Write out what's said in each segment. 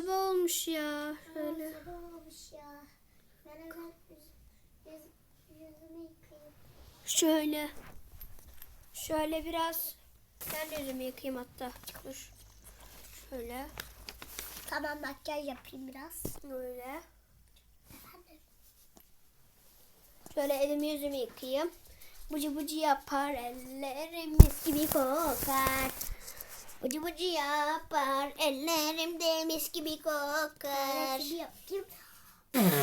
sabah olmuş ya. Şöyle. Sabah olmuş ya. Ben hemen yüz, yüz, yüzümü yıkayayım. Şöyle. Şöyle biraz. Ben de yüzümü yıkayayım hatta. Dur. Şöyle. Tamam makyaj yapayım biraz. Böyle. Şöyle elimi yüzümü yıkayayım. Bucu bucu yapar ellerim mis gibi kokar. Bucu bucu yapar ellerim de mis gibi kokar.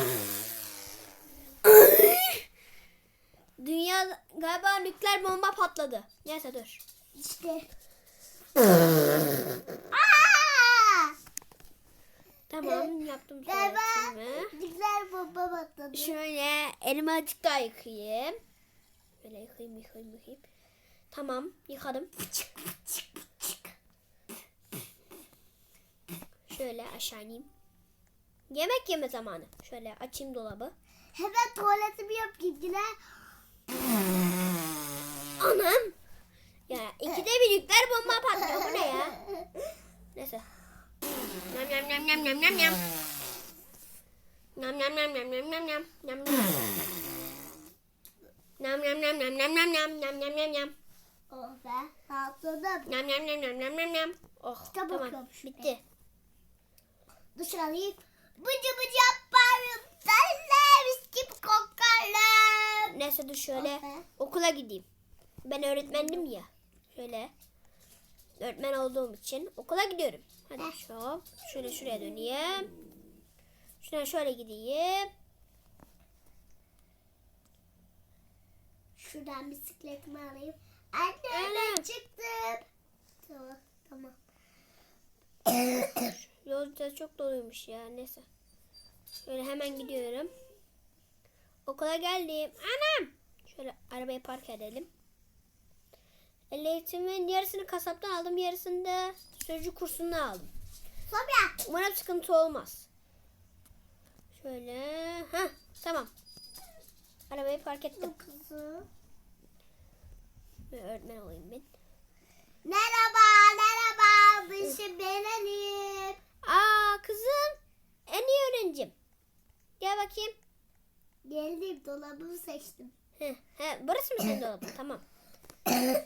Dünya galiba nükleer bomba patladı. Neyse dur. İşte. Tamam yaptım Galiba güzel bomba patladı. Şöyle elimi azıcık daha yıkayayım. Böyle yıkayayım yıkayayım yıkayayım. Tamam yıkadım. Şöyle aşağı ineyim. Yemek yeme zamanı. Şöyle açayım dolabı. Hemen tuvaletimi yapayım yine. Anam. Ya ikide bir nükleer bomba patlıyor. Bu ne ya? Neyse. Yam yam yam yam yam yam yam. Yam yam yam yam yam yam yam yam yam. Yam yam yam yam yam yam yam yam yam yam yam. Oh be. Rahatladım. Yam yam yam yam yam yam yam. Oh Kitap tamam bitti. Duş alayım. Bıcı bıcı yaparım. Senler gibi kokarım. Neyse dur şöyle be. okula gideyim. Ben öğretmendim ya. Şöyle öğretmen olduğum için okula gidiyorum. Hadi şop. Şöyle şuraya döneyim. Şuradan şöyle gideyim. Şuradan bisikletimi alayım. Anne. ben çıktım. Tamam tamam. Yol da çok doluymuş ya. Neyse. Şöyle hemen gidiyorum. Okula geldim. Anam! Şöyle arabayı park edelim. El eğitimin yarısını kasaptan aldım. Yarısını da sürücü kursundan aldım. Sonra. Umarım sıkıntı olmaz. Şöyle. ha tamam. Arabayı park ettim. Kızım. Ve öğretmen olayım ben. Merhaba merhaba. Dışı benim. Aa kızım. En iyi öğrencim. Gel bakayım. Geldim dolabımı seçtim. Heh, he, burası mı senin dolabın? Tamam.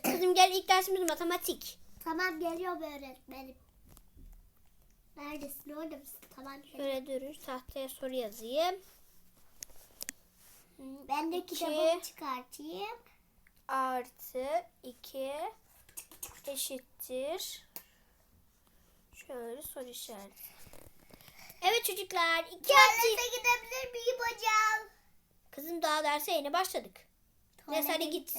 Kızım gel ilk dersimiz matematik. Tamam geliyorum öğretmenim. Neredesin orada mısın? Tamam geliyorum. Şöyle durun tahtaya soru yazayım. Ben de İki. kitabımı çıkartayım. Artı 2 eşittir. Şöyle soru işareti. Evet çocuklar. iki. Tuvalete gidebilir miyim hocam? Kızım daha derse yeni başladık. Neyse hadi Tuvalete git.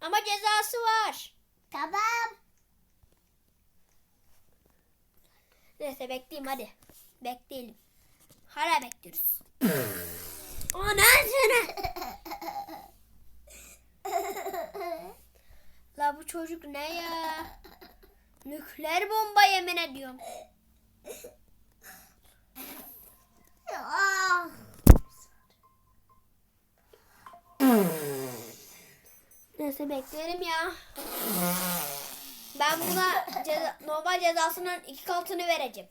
Ama cezası var. Tamam. Neyse bekleyeyim hadi. Bekleyelim. Hala bekliyoruz. Ana sana. La bu çocuk ne ya? Nükleer bomba yemin ediyorum. Neyse bekleyelim ya. Ben buna ceza, normal cezasının iki katını vereceğim.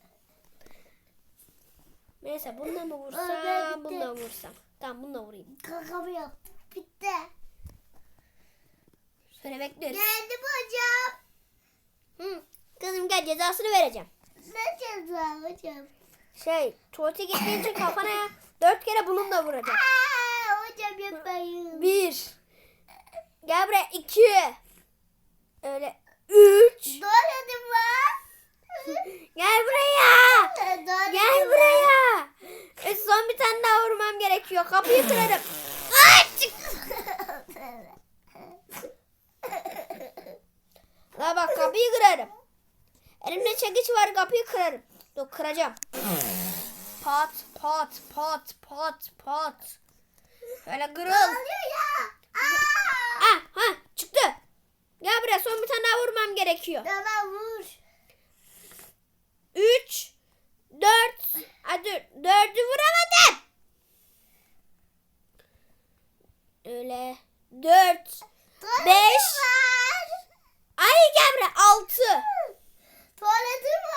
Neyse bununla mı vursam, bununla mı vursam? Tamam bununla vurayım. Kakamı yaptım. Bitti. Şöyle bekliyoruz. Geldim hocam. Hı. Kızım gel cezasını vereceğim. Ne ceza hocam? Şey tuvalete gittiğin için kafana dört kere bununla vuracağım. Aa, hocam yapmayın. Bir. Gel buraya iki. Öyle üç. Doğradım var. Gel buraya. Gel buraya. E, son bir tane daha vurmam gerekiyor. Kapıyı kırarım. Ay, çık. La bak kapıyı kırarım. Elimde çekiç var kapıyı kırarım. Dur kıracağım. Pat pat pat pat pat. Böyle kırıl. Ah ha çıktı. Gel buraya son bir tane daha vurmam gerekiyor. Tamam vur. Üç, dört, hadi dördü vuramadım. Öyle dört, Tuvaletim Beş. var. ay gel buraya altı. Tuvaletim.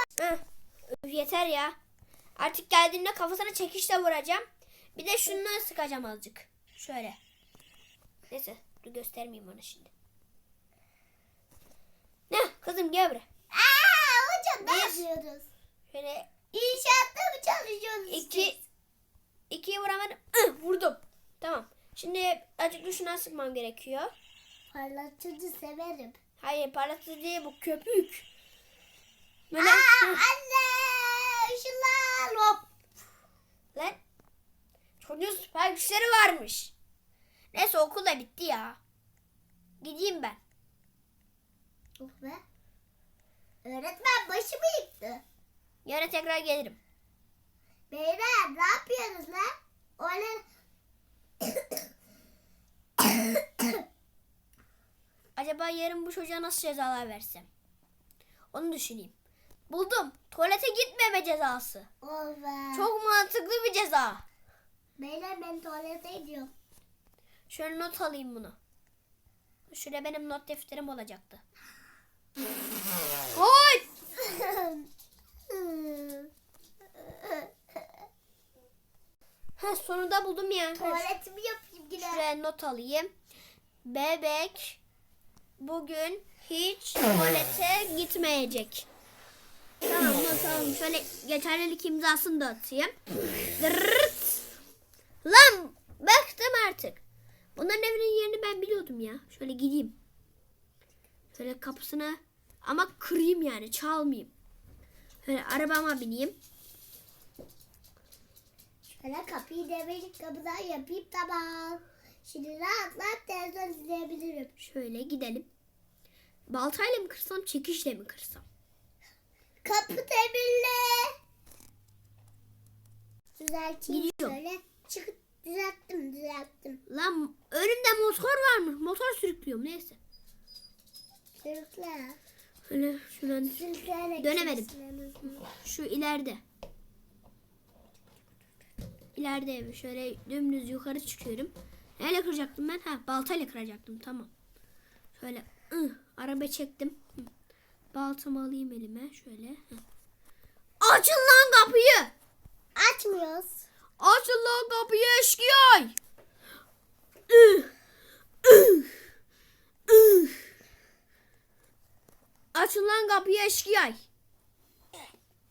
Yeter ya. Artık geldiğinde kafasına çekişle vuracağım. Bir de şundan sıkacağım azıcık. Şöyle. Neyse dur göstermeyeyim onu şimdi. Ne kızım gel buraya. Aa hocam ne Bir. yapıyoruz? Şöyle İnşaatta mı çalışıyoruz? iki ikiyi vuramadım. Ih, vurdum. Tamam. Şimdi azıcık şundan sıkmam gerekiyor. Parlatıcı severim. Hayır parlatıcı değil bu köpük. Böyle Aa anne ışınlar hop. lan. Çocuğun süper güçleri varmış. Neyse okul da bitti ya. Gideyim ben. Oh be. Öğretmen başımı yıktı. Yarın tekrar gelirim. Beyler ne yapıyorsunuz lan? Öyle Acaba yarın bu çocuğa nasıl cezalar versem? Onu düşüneyim. Buldum. Tuvalete gitmeme cezası. oh be. Çok mantıklı bir ceza. Beyler ben tuvalete gidiyorum. Şöyle not alayım bunu. Şuraya benim not defterim olacaktı. Hoy! Ha sonunda buldum ya. Tuvaletimi yapayım yine. Şuraya not alayım. Bebek bugün hiç tuvalete gitmeyecek. Tamam not alalım. Şöyle yeterlilik imzasını da atayım. Dırırt. Lan baktım artık. Bunların evinin yerini ben biliyordum ya. Şöyle gideyim. Şöyle kapısına ama kırayım yani çalmayayım. Şöyle arabama bineyim. Şöyle kapıyı devirip kapıdan yapayım tamam. Şimdi rahat rahat televizyon izleyebilirim. Şöyle gidelim. Baltayla mı kırsam çekişle mi kırsam? Kapı demirli. Düzelteyim Gidiyorum. şöyle. Çıkıp düzelttim düzelttim. Lan önümde motor varmış. Motor sürüklüyorum neyse. Sürükle. Öyle şuradan Sürükleyerek. Dönemedim. şu ileride. İleride evi şöyle dümdüz yukarı çıkıyorum. Neyle kıracaktım ben? Ha baltayla kıracaktım tamam. Şöyle ıh, araba çektim. Hı. Baltamı alayım elime şöyle. Hı. Açın lan kapıyı. Açmıyoruz. Açın lan kapıyı eşkıya. Açın lan kapıyı eşkıya.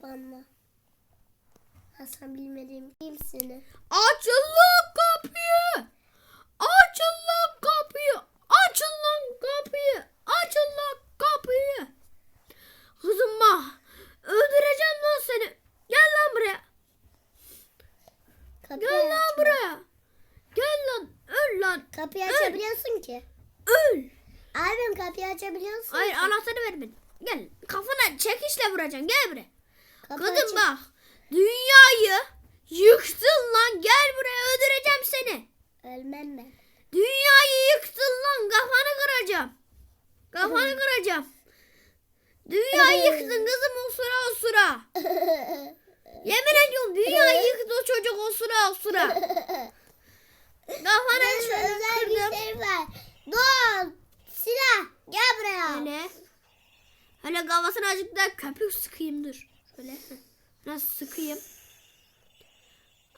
Bana. Hasan bilmediğim kimsini. Açın lan kapıyı. Açın lan kapıyı. Açın lan kapıyı. Açın lan kapıyı. Kızım bak. Öldüreceğim lan seni. Gel lan buraya. Kapıyı, Gel lan açma. buraya. Gel lan. Öl lan. Kapıyı Öl. açabiliyorsun ki. Öl. Abim kapıyı açabiliyorsun Hayır ki. anahtarı vermedin. Gel. Kafana çekişle vuracağım. Gel buraya. Kapı Kızım açık. bak. Dünyayı yıktın lan. Gel buraya öldüreceğim seni. Ölmem ben. Dünyayı yıktın lan kafanı kıracağım. Kafanı kıracağım. Dünyayı yıktın kızım osura osura. Yemin ediyorum dünyayı yıktı o çocuk osura osura. Kafanı Benim şöyle özel kırdım. güçlerim var. Dur. Silah. Gel buraya. Öyle. Öyle kafasına azıcık daha köpük sıkayım dur. Şöyle. Biraz sıkayım.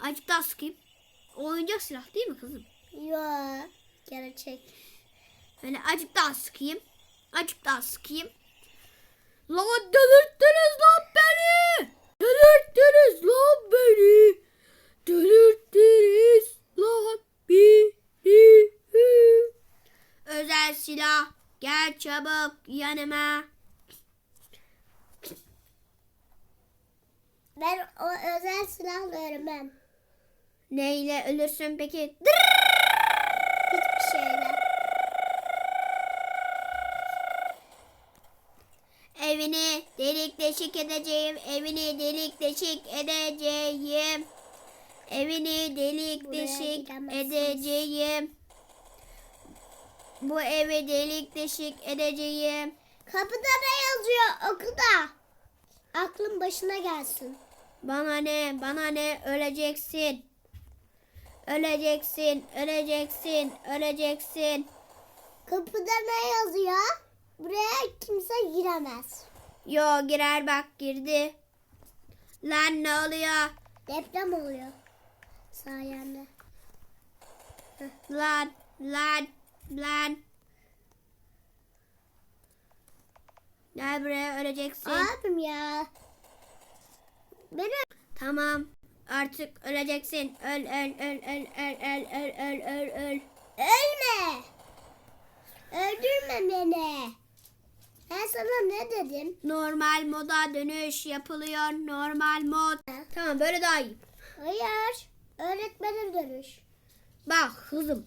Azıcık daha sıkayım. O oyuncak silah değil mi kızım? Yo. Gerçek. Böyle azıcık daha sıkayım. Azıcık daha sıkayım. Lan delirttiniz lan beni. Delirttiniz lan beni. Delirttiniz lan beni. Özel silah. Gel çabuk yanıma. Ben o özel silahla ölmem. Neyle ölürsün peki? Hiçbir şeyle. Evini delik deşik edeceğim. Evini delik deşik edeceğim. Evini delik Buraya deşik edeceğim. Bu evi delik deşik edeceğim. Kapıda ne yazıyor okulda? Aklın başına gelsin. Bana ne, bana ne öleceksin. Öleceksin, öleceksin, öleceksin. Kapıda ne yazıyor? Buraya kimse giremez. Yo girer bak girdi. Lan ne oluyor? Deprem oluyor. Sayende. Lan lan lan. Gel buraya öleceksin. Abim ya. Beni Tamam. Artık öleceksin. Öl öl öl öl öl öl öl öl öl öl. ölme. Öldürme beni. Ben sana ne dedim? Normal moda dönüş yapılıyor. Normal mod. Tamam böyle daha iyi. Hayır. Öğretmenim dönüş. Bak kızım.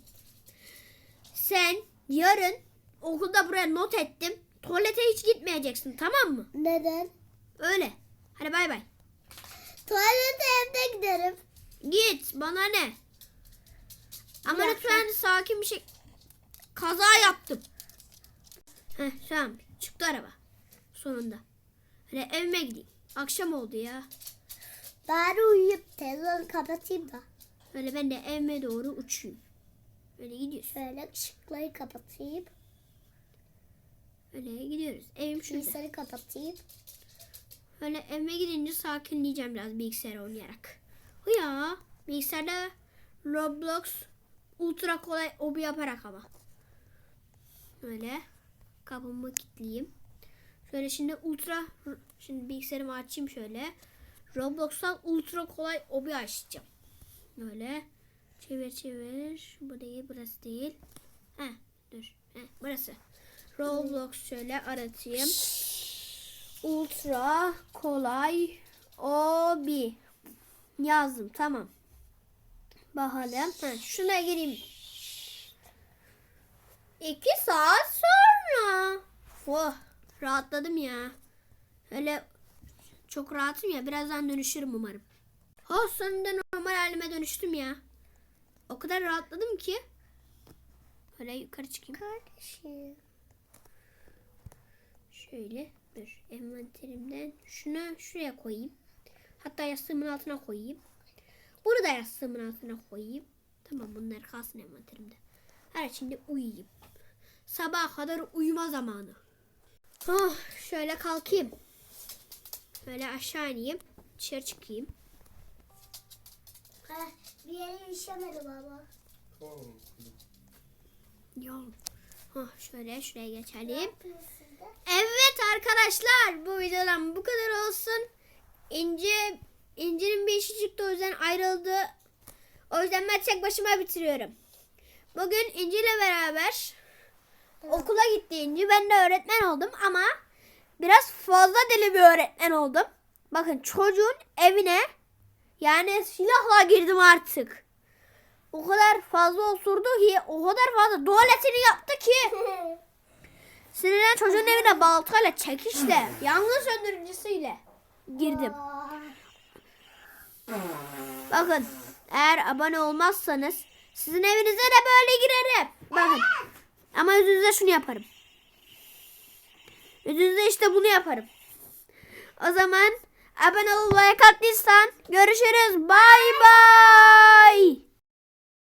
Sen yarın okulda buraya not ettim. Tuvalete hiç gitmeyeceksin tamam mı? Neden? Öyle. Hadi bay bay. Tuvalete evde giderim. Git bana ne? Ama lütfen sakin bir şey. Kaza yaptım. Heh tamam çıktı araba. Sonunda. Hadi evime gideyim. Akşam oldu ya. Bari uyuyup televizyonu kapatayım da. Öyle ben de evime doğru uçayım. Öyle gidiyoruz. Şöyle ışıkları kapatayım. Öyle gidiyoruz. Evim şurada. Bilgisayarı kapatayım. Öyle evime gidince sakinleyeceğim biraz bilgisayar oynayarak. Ya bilgisayarda Roblox ultra kolay obi yaparak ama. Öyle kapımı kilitleyeyim. Şöyle şimdi ultra şimdi bilgisayarımı açayım şöyle. Roblox'tan ultra kolay obi açacağım. Böyle çevir çevir. Bu değil burası değil. Heh dur. Heh, burası. Roblox şöyle aratayım. Ultra kolay obi. Yazdım tamam. Bakalım. Ha, şuna gireyim. İki saat sonra. Oh, rahatladım ya. Öyle çok rahatım ya. Birazdan dönüşürüm umarım. Oh sonunda normal halime dönüştüm ya. O kadar rahatladım ki. Öyle yukarı çıkayım. Kardeşim. Şöyle dur envanterimden şunu şuraya koyayım. Hatta yastığımın altına koyayım. Bunu da yastığımın altına koyayım. Tamam bunlar kalsın envanterimde. Her şimdi uyuyayım. Sabaha kadar uyuma zamanı. Oh, şöyle kalkayım. Böyle aşağı ineyim. Dışarı çıkayım. Ha, bir yere işemedi baba. Ya. Oh, şöyle şuraya geçelim. Evet arkadaşlar bu videodan bu kadar olsun. İnci İnci'nin bir işi çıktı o yüzden ayrıldı. O yüzden ben tek başıma bitiriyorum. Bugün İnci ile beraber okula gitti İnci. Ben de öğretmen oldum ama biraz fazla deli bir öğretmen oldum. Bakın çocuğun evine yani silahla girdim artık. O kadar fazla osurdu ki o kadar fazla tuvaletini yaptı ki. Sinirlen çocuğun evine baltayla çekişle yangın söndürücüsüyle girdim. Bakın eğer abone olmazsanız sizin evinize de böyle girerim. Bakın ama yüzünüze şunu yaparım. Yüzünüze işte bunu yaparım. O zaman abone ol like attıysan görüşürüz. Bay bay.